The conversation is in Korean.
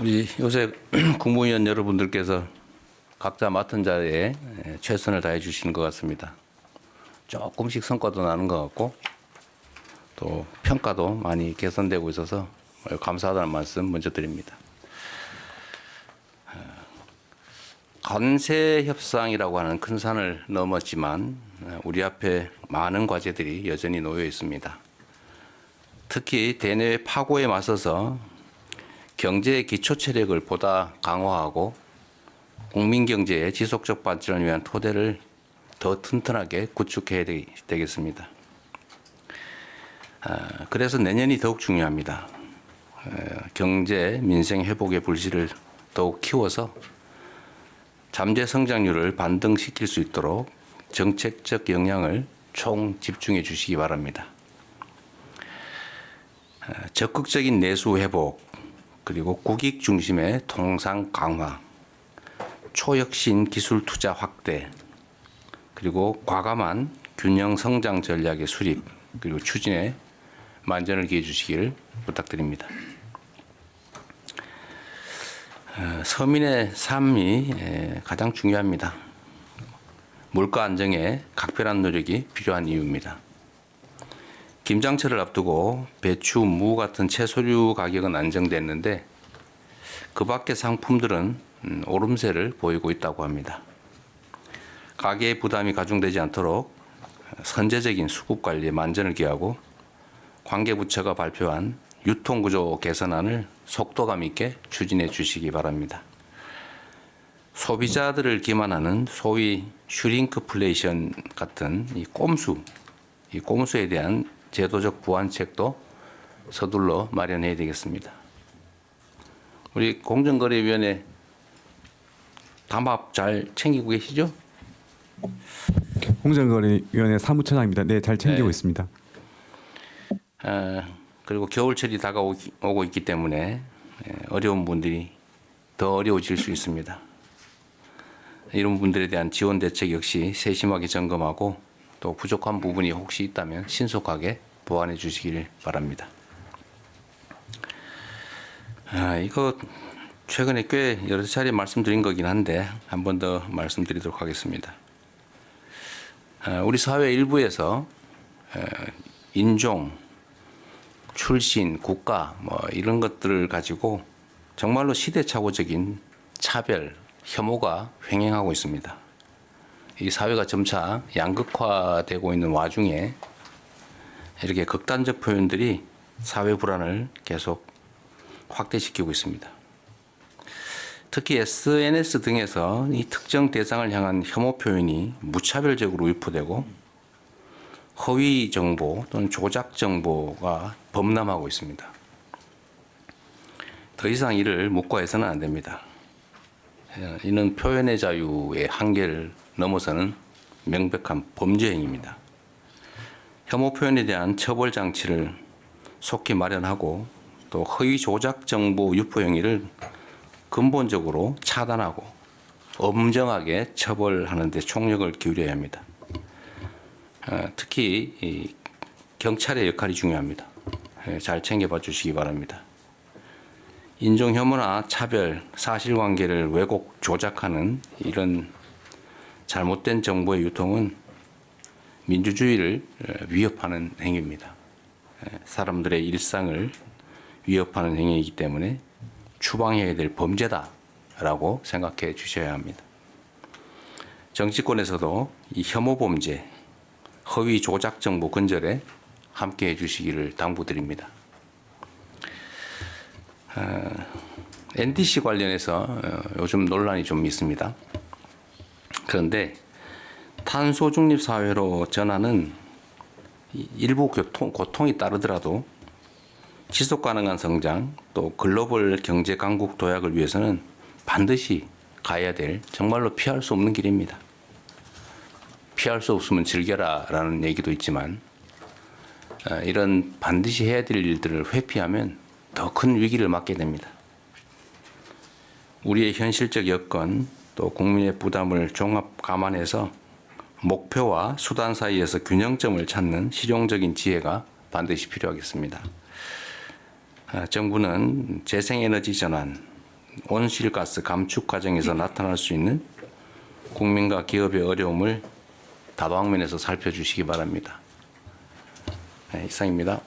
우리 요새 국무위원 여러분들께서 각자 맡은 자리에 예, 최선을 다해 주시는 것 같습니다. 조금씩 성과도 나는 것 같고 또 평가도 많이 개선되고 있어서 감사하다는 말씀 먼저 드립니다. 어, 관세 협상이라고 하는 큰 산을 넘었지만 어, 우리 앞에 많은 과제들이 여전히 놓여 있습니다. 특히 대내 파고에 맞서서 경제의 기초 체력을 보다 강화하고 국민 경제의 지속적 발전을 위한 토대를 더 튼튼하게 구축해야 되- 되겠습니다. 아, 그래서 내년이 더욱 중요합니다. 에, 경제 민생 회복의 불씨를 더욱 키워서 잠재 성장률을 반등시킬 수 있도록 정책적 역량을 총 집중해 주시기 바랍니다. 아, 적극적인 내수 회복 그리고 국익 중심의 통상 강화, 초혁신 기술 투자 확대, 그리고 과감한 균형 성장 전략의 수립 그리고 추진에 만전을 기해 주시기를 부탁드립니다. 어, 서민의 삶이 에, 가장 중요합니다. 물가 안정에 각별한 노력이 필요한 이유입니다. 김장철을 앞두고 배추, 무 같은 채소류 가격은 안정됐는데 그 밖의 상품들은 음, 오름세를 보이고 있다고 합니다. 가계의 부담이 가중되지 않도록 선제적인 수급 관리에 만전을 기하고 관계부처가 발표한 유통구조 개선안을 속도감 있게 추진해 주시기 바랍니다. 소비자들을 기만하는 소위 슈링크플레이션 같은 이 꼼수, 이 꼼수에 대한 제도적 보완책도 서둘러 마련해야 되겠습니다. 우리 공정거래위원회 담합 잘 챙기고 계시죠? 공정거래위원회 사무처장입니다. 네, 잘 챙기고 네. 있습니다. 어, 그리고 겨울철이 다가오고 있기 때문에 예, 어려운 분들이 더 어려워질 수 있습니다. 이런 분들에 대한 지원 대책 역시 세심하게 점검하고 또 부족한 부분이 혹시 있다면 신속하게 보완해 주시기를 바랍니다. 아, 이거 최근에 꽤 여러 차례 말씀드린 거긴 한데 한 번 더 말씀드리도록 하겠습니다. 아, 우리 사회 일부에서 어, 인종, 출신, 국가 뭐 이런 것들을 가지고 정말로 시대착오적인 차별, 혐오가 횡행하고 있습니다. 이 사회가 점차 양극화되고 있는 와중에 이렇게 극단적 표현들이 사회 불안을 계속 확대시키고 있습니다. 특히 SNS 등에서 이 특정 대상을 향한 혐오 표현이 무차별적으로 유포되고 허위 정보 또는 조작 정보가 범람하고 있습니다. 더 이상 이를 묵과해서는 안 됩니다. 예, 이는 표현의 자유의 한계를 넘어서는 명백한 범죄 행위입니다. 혐오 표현에 대한 처벌 장치를 속히 마련하고 또 허위 조작 정보 유포 행위를 근본적으로 차단하고 엄정하게 처벌하는 데 총력을 기울여야 합니다. 어, 특히 이 경찰의 역할이 중요합니다. 예, 잘 챙겨봐 주시기 바랍니다. 인종 혐오나 차별, 사실관계를 왜곡, 조작하는 이런 잘못된 정보의 유통은 민주주의를 어, 위협하는 행위입니다. 예, 사람들의 일상을 위협하는 행위이기 때문에 추방해야 될 범죄다라고 생각해 주셔야 합니다. 정치권에서도 이 혐오 범죄, 허위 조작 정보 근절에 함께 해 주시기를 당부드립니다. 어, NDC 관련해서 어, 요즘 논란이 좀 있습니다. 그런데 탄소 중립 사회로 이 일부 교통, 고통이 따르더라도 지속 가능한 성장 또 글로벌 경제 강국 도약을 위해서는 반드시 가야 될 정말로 피할 수 없는 길입니다. 피할 수 없으면 즐겨라 라는 얘기도 있지만 어, 이런 반드시 해야 될 일들을 회피하면 더 큰 위기를 맞게 됩니다. 우리의 현실적 여건 또 국민의 부담을 종합 감안해서 목표와 수단 사이에서 균형점을 찾는 실용적인 지혜가 반드시 필요하겠습니다. 아, 정부는 재생에너지 전환, 온실가스 감축 과정에서 나타날 수 있는 국민과 기업의 어려움을 다방면에서 살펴주시기 바랍니다. 네, 이상입니다.